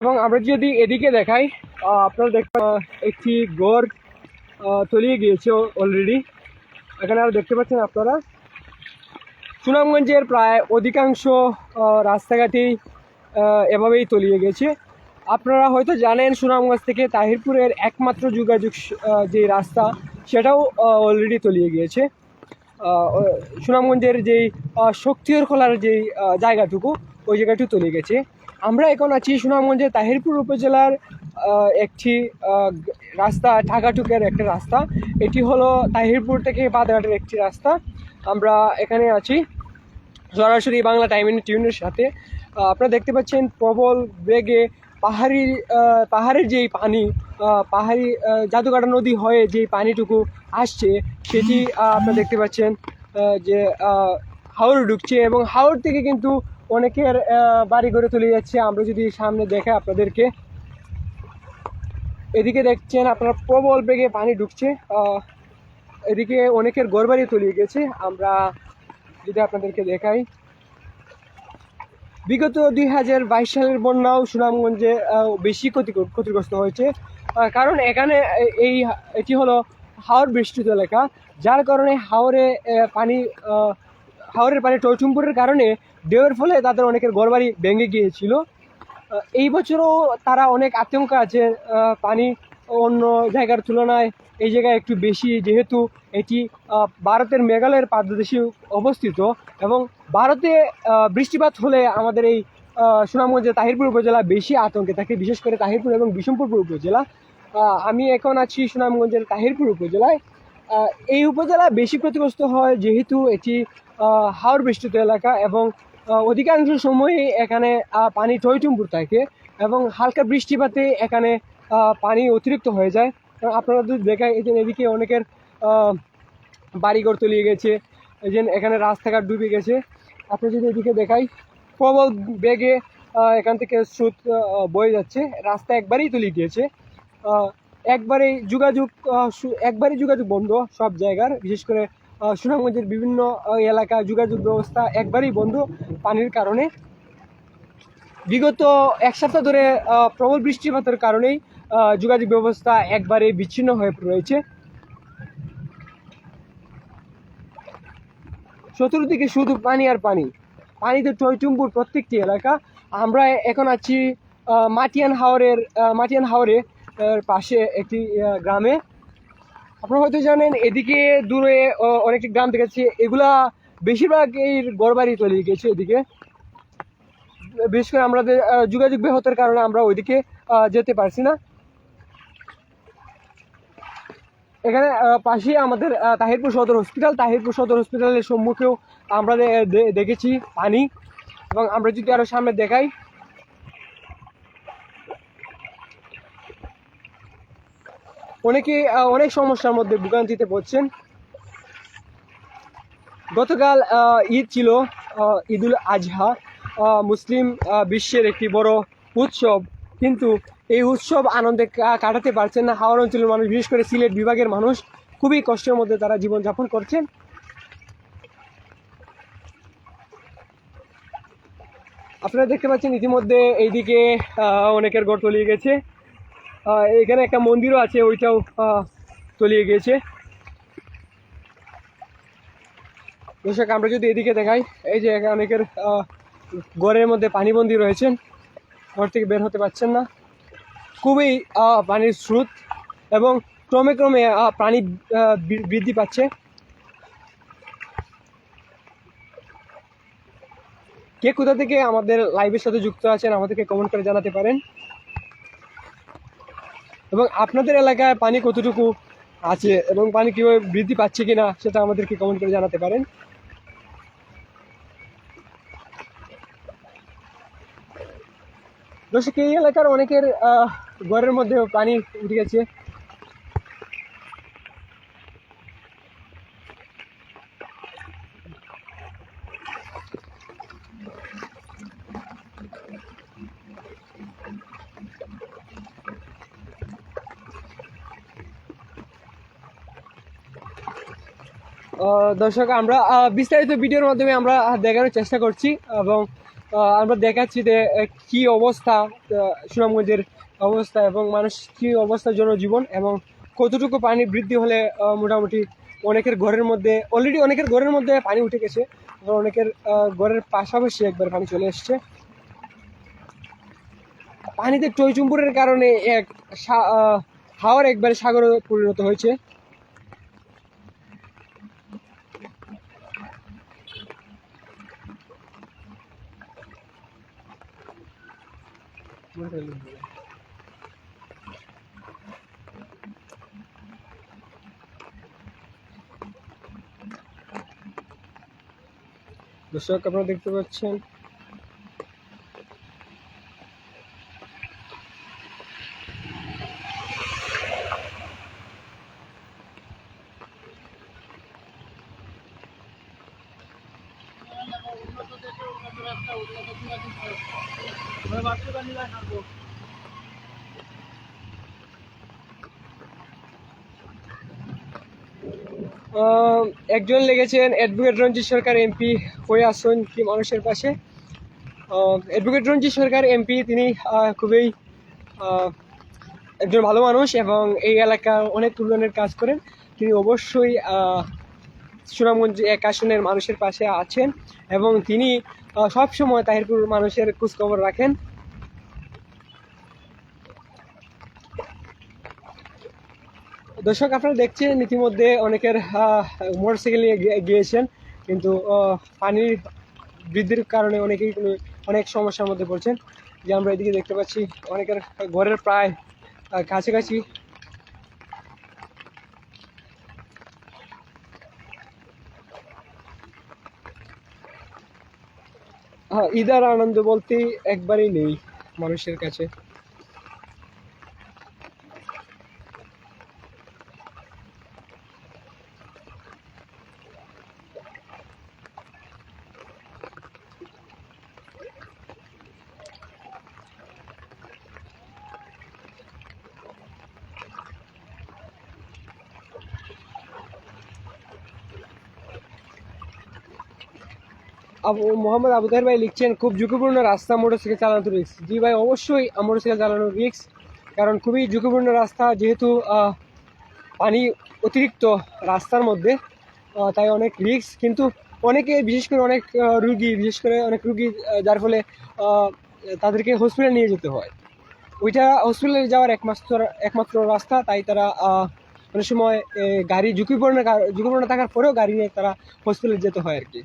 এবং আমরা যদি এদিকে দেখাই আপনারা দেখতে একটি গড় তলিয়ে গিয়েছে অলরেডি এখানে আর দেখতে পাচ্ছেন আপনারা। সুনামগঞ্জের প্রায় অধিকাংশ রাস্তাঘাটেই এভাবেই তলিয়ে গেছে। আপনারা হয়তো জানেন সুনামগঞ্জ থেকে তাহিরপুরের একমাত্র যোগাযোগ যে রাস্তা সেটাও অলরেডি তলিয়ে গিয়েছে। সুনামগঞ্জের যেই আহ, শক্তিয়র খোলার যেই জায়গাটুকু ওই জায়গাটি তলিয়ে গেছে। আমরা এখন আছি সুনামগঞ্জের তাহিরপুর উপজেলার একটি রাস্তা ঢাকাটুকের একটা রাস্তা। এটি হলো তাহিরপুর থেকে বাদাঘাটের একটি রাস্তা। আমরা এখানে আছি সরাসরি বাংলা টাইম টিউনের সাথে। আপনারা দেখতে পাচ্ছেন প্রবল বেগে পাহাড়ি পাহাড়ের যেই পানি পাহাড়ি আহ, জাদুকাটা নদী হয়ে যেই পানিটুকু আসছে সেটি আপনারা দেখতে পাচ্ছেন যে হাওড় ঢুকছে এবং হাওড় থেকে কিন্তু অনেকের বাড়ি ঘরে চলে যাচ্ছে। আমরা যদি সামনে দেখে আপনাদেরকে। এদিকে দেখছেন আপনার প্রবল বেগে পানি ঢুকছে। এদিকে অনেকের ঘরবাড়ি তলিয়ে গেছে। আমরা যদি আপনাদেরকে দেখাই। বিগত দুই হাজার বাইশ সালের বন্যাও সুনামগঞ্জে বেশি ক্ষতি ক্ষতিগ্রস্ত হয়েছে। কারণ এখানে এই এটি হলো হাওড় বৃষ্টিত এলাকা। যার কারণে হাওড়ে পানি আহ, হাওড়ের পানি টলচুম্পুরের কারণে ঢেউয়ের ফলে তাদের অনেকের ঘরবাড়ি ভেঙে গিয়েছিল। এই বছরও তারা অনেক আতঙ্ক আছে পানি অন্য জায়গার তুলনায় এই জায়গায় একটু বেশি যেহেতু এটি ভারতের মেঘালয়ের পাদদেশে অবস্থিত এবং ভারতে বৃষ্টিপাত হলে আমাদের এই সুনামগঞ্জের তাহিরপুর উপজেলা বেশি আতঙ্কে থাকে বিশেষ করে তাহিরপুর এবং বিশম্পুরপুর উপজেলা। আমি এখন আছি সুনামগঞ্জের তাহিরপুর উপজেলায়। এই উপজেলা বেশি ক্ষতিগ্রস্ত হয় যেহেতু এটি হাওড় বেষ্টিত এলাকা এবং অধিকাংশ সময়ই এখানে পানি টইটুম্বুর থাকে এবং হালকা বৃষ্টিপাতে এখানে পানি অতিরিক্ত হয়ে যায়। এবং আপনারা যদি দেখায় এই যে এদিকে অনেকের বাড়িঘর তলিয়ে গেছে, এই যে এখানে রাস্তাঘাট ডুবে গেছে। আপনি যদি এদিকে দেখাই, প্রবল বেগে এখান থেকে স্রোত বয়ে যাচ্ছে। রাস্তা একবারেই তলিয়ে গিয়েছে। একবারেই যোগাযোগ একবারেই যোগাযোগ বন্ধ সব জায়গার, বিশেষ করে সুনামগঞ্জের বিভিন্ন এলাকা যোগাযোগ ব্যবস্থা একবারেই বন্ধ পানির কারণে। বিগত এক সপ্তাহ ধরে প্রবল বৃষ্টিপাতের কারণেই যোগাযোগ ব্যবস্থা একবারে বিচ্ছিন্ন হয়ে রয়েছে। চতুর্দিকে শুধু পানি আর পানি। পানিতে টইটুম্বুর প্রত্যেকটি এলাকা। আমরা এখন আছি মাটিয়ান হাওরের মাটিয়ান হাওরে পাশে একটি গ্রামে। আপনারা হয়তো জানেন, এদিকে দূরে অনেকটি গ্রাম দেখাচ্ছে এগুলা বেশিরভাগ এই গড়বাড়ি তলিয়ে গেছে এদিকে। বিশেষ করে আমাদের যোগাযোগ ব্যাহতের কারণে আমরা ওইদিকে যেতে পারছি না। এখানে পাশেই আমাদের তাহিরপুর সদর হসপিটাল। তাহিরপুর সদর হসপিটালের সম্মুখেও আমরা দেখেছি পানি। এবং আমরা যদি আরও সামনে দেখাই অনেকে অনেক সমস্যার মধ্যে ভোগান্তিতে পড়ছেন। গতকাল ঈদ ছিল ঈদুল আজহা। মুসলিম বিশ্বের একটি বড় উৎসব। কিন্তু এই উৎসব আনন্দে কাটাতে পারছেন না। হাওড় অঞ্চলের মানুষ, বিশেষ করে সিলেট বিভাগের মানুষ, খুবই কষ্টের মধ্যে তারা জীবনযাপন করছেন। আপনারা দেখতে পাচ্ছেন, ইতিমধ্যে এইদিকে অনেকের ঘর তলিয়ে গেছে। এখানে একটা মন্দিরও আছে, ওইটাও তলিয়ে গিয়েছে। দর্শক, আমরা যদি এদিকে দেখাই, এই যে অনেকের ঘরের মধ্যে পানিবন্দি রয়েছেন ঘর থেকে বের হতে পারছেন না। খুবই পানির স্রোত এবং ক্রমে ক্রমে পানি বৃদ্ধি পাচ্ছে। কে কোথা থেকে আমাদের লাইভের সাথে যুক্ত আছেন আমাদেরকে কমেন্ট করে জানাতে পারেন। এবং আপনাদের এলাকায় পানি কতটুকু আছে এবং পানি কীভাবে বৃদ্ধি পাচ্ছে কি না সেটা আমাদেরকে কমেন্ট করে জানাতে পারেন। দর্শক, এই এলাকার অনেকের ঘরের মধ্যে পানি উঠে গেছে। দর্শক, আমরা বিস্তারিত ভিডিওর মাধ্যমে আমরা দেখানোর চেষ্টা করছি এবং আমরা দেখাচ্ছি যে কী অবস্থা সুনামগঞ্জের অবস্থা এবং মানুষ কি জন্য জীবন এবং কতটুকু পানি বৃদ্ধি হলে মোটামুটি অনেকের ঘরের মধ্যে অলরেডি অনেকের ঘরের মধ্যে পানি উঠে গেছে এবং অনেকের ঘরের পাশাপাশি একবার পানি চলে এসছে। পানিতে টইচুম্বুরের কারণে এক হাওর একবারে সাগরে পরিণত হয়েছে। দর্শক আপনারা দেখতে পাচ্ছেন। আহ, একজন লেগেছেন অ্যাডভোকেট রঞ্জিত সরকার এমপি হয়ে আসুন কি মানুষের পাশে। অ্যাডভোকেট রঞ্জিত সরকার এমপি তিনি খুবই একজন ভালো মানুষ এবং এই এলাকার অনেক উন্নয়নের কাজ করেন। তিনি অবশ্যই সুনামগঞ্জ এক আসনের মানুষের পাশে আছেন এবং তিনি সবসময় তাহিরপুর মানুষের খোঁজখবর রাখেন। দর্শক, আপনারা দেখছেন ইতিমধ্যে অনেকের মোটরসাইকেল নিয়ে গিয়ে- গিয়েছেন, কিন্তু পানির বৃদ্ধির কারণে অনেকেই অনেক সমস্যার মধ্যে পড়ছেন। যে আমরা এদিকে দেখতে পাচ্ছি, অনেকের ঘরের প্রায় কাছাকাছি। হ্যাঁ ঈদার আনন্দ বলতে একবারই নেই মানুষের কাছে। মোহাম্মদ আবু তাহের ভাই লিখছেন, খুব ঝুঁকিপূর্ণ রাস্তা মোটরসাইকেল চালানো রিক্স জি ভাই, অবশ্যই মোটরসাইকেল চালানো রিক্স কারণ খুবই ঝুঁকিপূর্ণ রাস্তা, যেহেতু পানি অতিরিক্ত রাস্তার মধ্যে তাই অনেক রিক্স কিন্তু অনেকে, বিশেষ করে অনেক রুগী, বিশেষ করে অনেক রুগী যার ফলে তাদেরকে হসপিটালে নিয়ে যেতে হয়। ওইটা হসপিটালে যাওয়ার একমাত্র একমাত্র রাস্তা, তাই তারা অনেক সময় গাড়ি ঝুঁকিপূর্ণ ঝুঁকিপূর্ণ থাকার পরেও গাড়ি নিয়ে তারা হসপিটালে যেতে হয় আর কি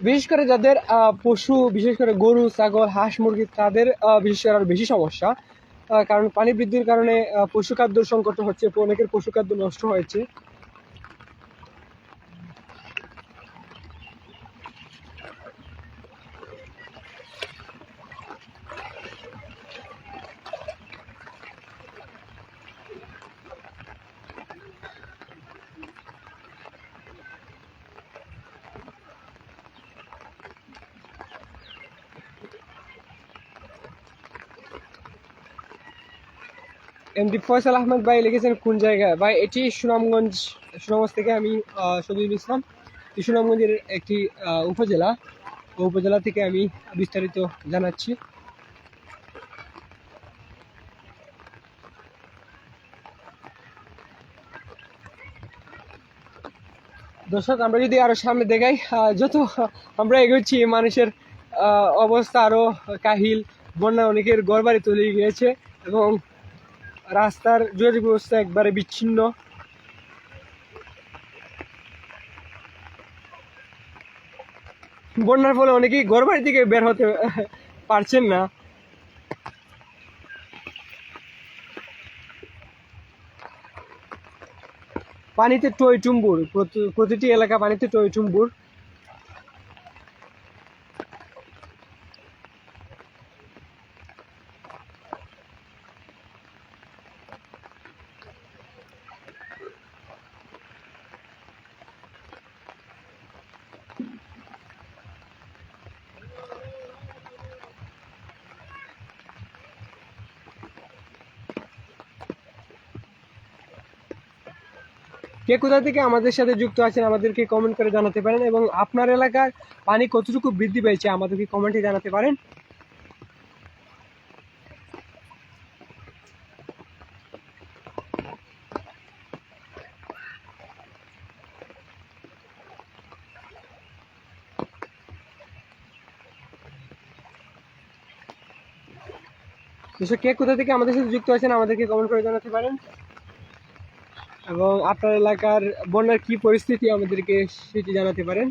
বিশেষ করে যাদের পশু, বিশেষ করে গরু, ছাগল, হাঁস, মুরগি, তাদের বিশেষ করে আরও বেশি সমস্যা। কারণ পানি বৃদ্ধির কারণে পশু খাদ্য সংকট হচ্ছে, অনেকের পশু খাদ্য নষ্ট হয়েছে। এমডি ফয়সাল আহমেদ ভাই লিখেছেন কোন জায়গায়? ভাই, এটি সুনামগঞ্জ সুনামগঞ্জ থেকে আমি শহীদুল ইসলাম। সুনামগঞ্জের একটি উপজেলা। উপজেলা থেকে আমি বিস্তারিত জানাচ্ছি। দর্শক, আমরা যদি আরও সামনে দেখাই যত আমরা এগোচ্ছি মানুষের অবস্থা আরও কাহিল, বন্যা অনেকের ঘরবাড়ি তৈরি গিয়েছে এবং রাস্তার যোগাযোগ ব্যবস্থা একবারে বিচ্ছিন্ন। বন্যার ফলে অনেকেই ঘর বাড়ি থেকে বের হতে পারছেন না। পানিতে টুম্বুর প্রতি- প্রতিটি এলাকা পানিতে টই টুম্বুর কে কোথা থেকে আমাদের সাথে যুক্ত আছেন আমাদেরকে কমেন্ট করে জানাতে পারেন এবং আপনার এলাকার পানি কতটুকু বৃদ্ধি পেয়েছে আমাদেরকে কমেন্টে জানাতে পারেন। কে কোথা থেকে আমাদের সাথে যুক্ত আছেন আমাদেরকে কমেন্ট করে জানাতে পারেন। এবং আপনার এলাকার বন্যার কি পরিস্থিতি আমাদেরকে সেটি জানাতে পারেন।